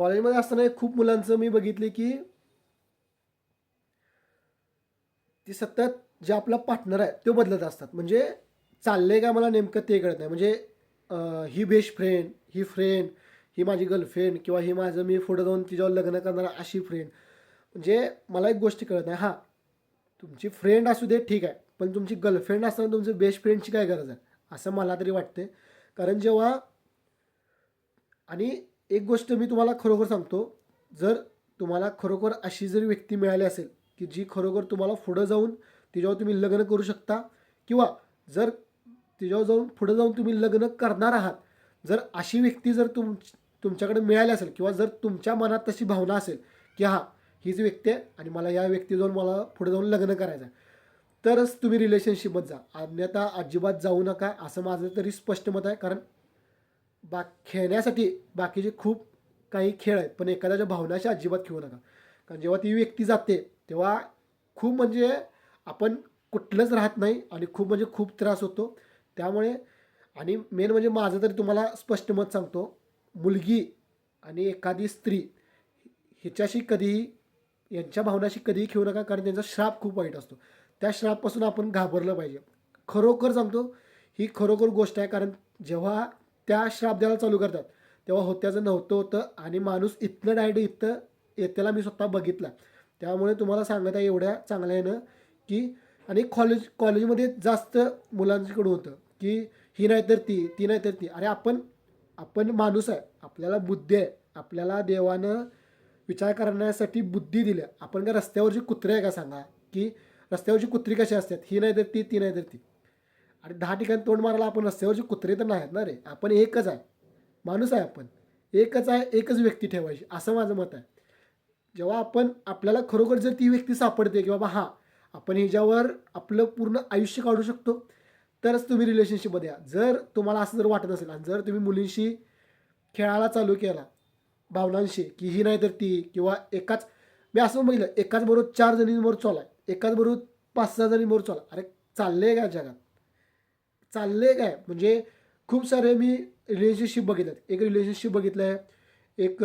कॉलेजमध्ये असताना खूप मुलांचं मी बघितले की ती सतत जे आपला पार्टनर आहे तो बदलत असतात. म्हणजे चाललंय का मला नेमकं ते कळत नाही. म्हणजे ही बेस्ट फ्रेंड ही फ्रेंड ही माझी गर्लफ्रेंड किंवा ही माझं मी पुढं जाऊन तिच्यावर लग्न करणार अशी फ्रेंड म्हणजे मला एक गोष्ट कळत नाही. हां तुमची फ्रेंड असू दे ठीक आहे. पण तुमची गर्लफ्रेंड असताना तुमची बेस्ट फ्रेंडची काय गरज आहे? असं मला तरी वाटते कारण जेव्हा आणि एक गोष्ट मी तुम्हाला खरोखर सांगतो. जर तुम्हाला खरोखर अशी जर व्यक्ती मिळाली असेल की जी खरोखर तुम्हाला पुढं जाऊन तिच्यावर तुम्ही लग्न करू शकता किंवा जर तिच्यावर जाऊन पुढं जाऊन तुम्ही लग्न करणार आहात जर अशी व्यक्ती जर तुम तुमच्याकडे मिळाली असेल किंवा जर तुमच्या मनात तशी भावना असेल की हां हीच व्यक्ती आहे आणि मला या व्यक्ती जाऊन मला पुढे जाऊन लग्न करायचं आहे तरच तुम्ही रिलेशनशिपमध्ये जा. अन्यथा अजिबात जाऊ नका असं माझं तरी स्पष्ट मत आहे. कारण बा खेळण्यासाठी बाकीचे खूप काही खेळ आहेत पण एखाद्याच्या भावनाशी अजिबात खेळू नका. कारण जेव्हा ती व्यक्ती जाते तेव्हा खूप म्हणजे आपण कुठलंच राहत नाही आणि खूप म्हणजे खूप त्रास होतो. त्यामुळे आणि मेन म्हणजे माझं तरी तुम्हाला स्पष्ट मत सांगतो मुलगी आणि एखादी स्त्री हिच्याशी कधीही यांच्या भावनाशी कधीही खेळू नका कारण त्यांचा श्राप खूप वाईट असतो. त्या श्रापपासून आपण घाबरलं पाहिजे. खरोखर सांगतो ही खरोखर गोष्ट आहे कारण जेव्हा त्या श्राप द्यायला चालू करतात. तेव्हा होत्याचं नव्हतं होतं आणि माणूस इथनं डायरेक्ट इथं येत्याला मी स्वतः बघितला. त्यामुळे तुम्हाला सांगत आहे एवढ्या चांगल्या आहे ना की आणि कॉलेज कॉलेजमध्ये जास्त मुलांकडून होतं की ही नाही तर ती ती नाही तर ती. अरे आपण आपण माणूस आहे. आपल्याला बुद्धी आहे. आपल्याला देवानं विचार करण्यासाठी बुद्धी दिल्या. आपण काय रस्त्यावरची कुत्रे आहे का सांगा? की रस्त्यावरची कुत्री कशी असतात? ही नाही तर ती ती नाही तर ती. आणि दहा ठिकाणी तोंड मारायला आपण रस्त्यावरचे कुत्रे तर नाहीत ना रे. आपण एकच आहे. माणूस आहे आपण. एकच आहे एकच व्यक्ती ठेवायची. असं माझं मत आहे. जेव्हा आपण आपल्याला खरोखर जर ती व्यक्ती सापडते की बाबा हां आपण ह्याच्यावर आपलं पूर्ण आयुष्य काढू शकतो तरच तुम्ही रिलेशनशिपमध्ये या. जर तुम्हाला असं जर वाटत असेल आणि जर तुम्ही मुलींशी खेळायला चालू केला भावनांशी की ही नाही तर ती किंवा एकाच मी असं बघितलं एकाच बरोबर चार जणींवर चालू आहे एकाच बरोबर पाच सहा जणींवर चालू अरे अरे आहे का जगात? चालले काय? म्हणजे खूप सारे मी रिलेशनशिप बघितल्यात एक रिलेशनशिप बघितलं आहे एक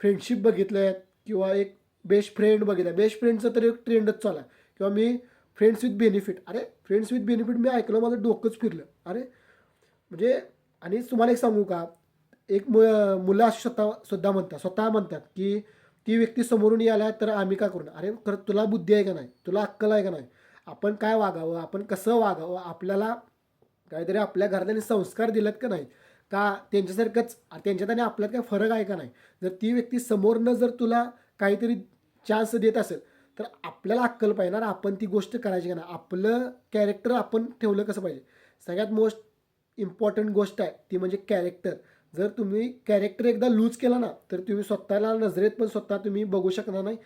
फ्रेंडशिप बघितलं आहे किंवा एक बेस्ट फ्रेंड बघितलं आहे बेस्ट फ्रेंडचा तर एक ट्रेंडच चालला आहे. किंवा मी फ्रेंड्स विथ बेनिफिट अरे फ्रेंड्स विथ बेनिफिट मी ऐकलं माझं डोकंच फिरलं. अरे म्हणजे आणि तुम्हाला एक सांगू का? एक मु मुलं अशी स्वतः सुद्धा म्हणतात स्वतः म्हणतात की ती व्यक्ती समोरून यायला तर आम्ही का करू? अरे खरं तुला बुद्धी आहे का नाही? तुला अक्कल आहे का नाही? आपण काय वागावं? आपण कसं वागावं? आपल्याला काहीतरी आपल्या घरातल्याने संस्कार दिलेत का नाही? का त्यांच्यासारखंच त्यांच्यात आणि आपल्यात काय फरक आहे का नाही? जर ती व्यक्ती समोरनं जर तुला काहीतरी चान्स देत असेल तर आपल्याला अक्कल पाहिजे ना आपण ती गोष्ट करायची का नाही? आपलं कॅरेक्टर आपण ठेवलं कसं पाहिजे? सगळ्यात मोस्ट इम्पॉर्टंट गोष्ट आहे ती म्हणजे कॅरेक्टर जर तुम्ही कॅरेक्टर एकदा लूज केला ना तर तुम्ही स्वतःला नजरेत पण स्वतः तुम्ही बघू शकणार नाही.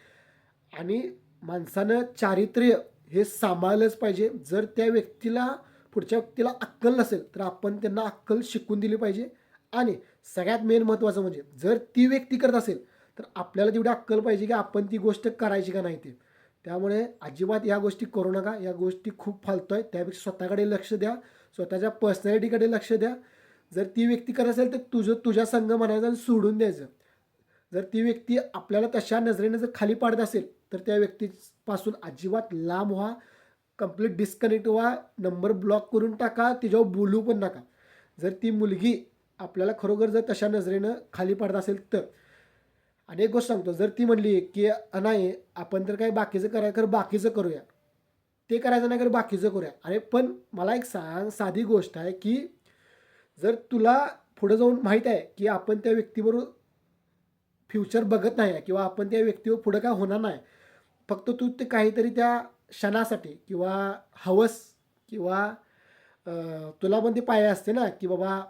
आणि माणसानं चारित्र्य हे सांभाळलंच पाहिजे. जर त्या व्यक्तीला पुढच्या व्यक्तीला अक्कल नसेल तर आपण त्यांना अक्कल शिकून दिली पाहिजे. आणि सगळ्यात मेन महत्त्वाचं म्हणजे जर ती व्यक्ती करत असेल तर आपल्याला तेवढी अक्कल पाहिजे की आपण ती गोष्ट करायची का नाही ते. त्यामुळे अजिबात या गोष्टी करू नका. या गोष्टी खूप फालतो आहे त्यापेक्षा स्वतःकडे लक्ष द्या. स्वतःच्या पर्सनॅलिटीकडे लक्ष द्या. जर ती व्यक्ती करत असेल तर तुझं तुझ्या संघ म्हणायचं आणि सोडून द्यायचं. जर ती व्यक्ती आपल्याला तशा नजरेने जर खाली पाडत असेल तर त्या व्यक्तीपासून अजिबात लांब व्हा. कंप्लीट डिस्कनेक्ट व्हा नंबर ब्लॉक करून टाका तिच्यावर बोलू पण नका. जर ती मुलगी आपल्याला खरोखर जर तशा नजरेनं खाली पडत असेल तर. आणि एक गोष्ट सांगतो जर ती म्हणली की "अ, नाही आपण तर काय बाकीचं करायचं कर बाकीचं करूया. ते करायचं नाही कर बाकीचं करूया. अरे पण मला एक सांग साधी गोष्ट आहे की जर तुला पुढं जाऊन माहीत आहे की आपण त्या व्यक्तीबरोबर फ्युचर बघत नाही आहे किंवा आपण त्या व्यक्तीवर पुढं काय होणार नाही फक्त तू ते काहीतरी त्या क्षणासाठी किंवा हवस किंवा तुला पण ते पाय असते ना की बाबा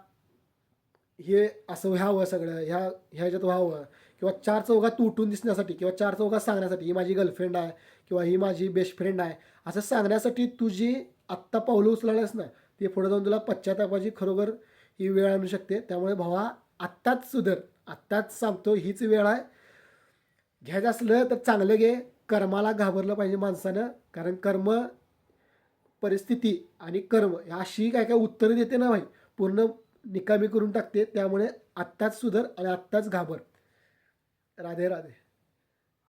हे असं व्हावं सगळं ह्या ह्याच्यात व्हावं किंवा चार चौघात तुटून उठून दिसण्यासाठी किंवा चार चौघात सांगण्यासाठी ही माझी गर्लफ्रेंड आहे किंवा ही माझी बेस्ट फ्रेंड आहे असं सांगण्यासाठी तुझी आत्ता पावलं उचलायलास ना ते पुढे जाऊन तुला पश्चातापाची खरोखर ही वेळ आणू शकते. त्यामुळे भावा आत्ताच सुधर आत्ताच सांगतो हीच वेळ आहे. घ्यायचं असलं तर चांगलं घे कर्माला घाबरलं पाहिजे माणसानं. कारण कर्म परिस्थिती आणि कर्म ह्या अशी काय काय उत्तरं देते ना भाई? पूर्ण निकामी करून टाकते. त्यामुळे आत्ताच सुधर आणि आत्ताच घाबर. राधे राधे.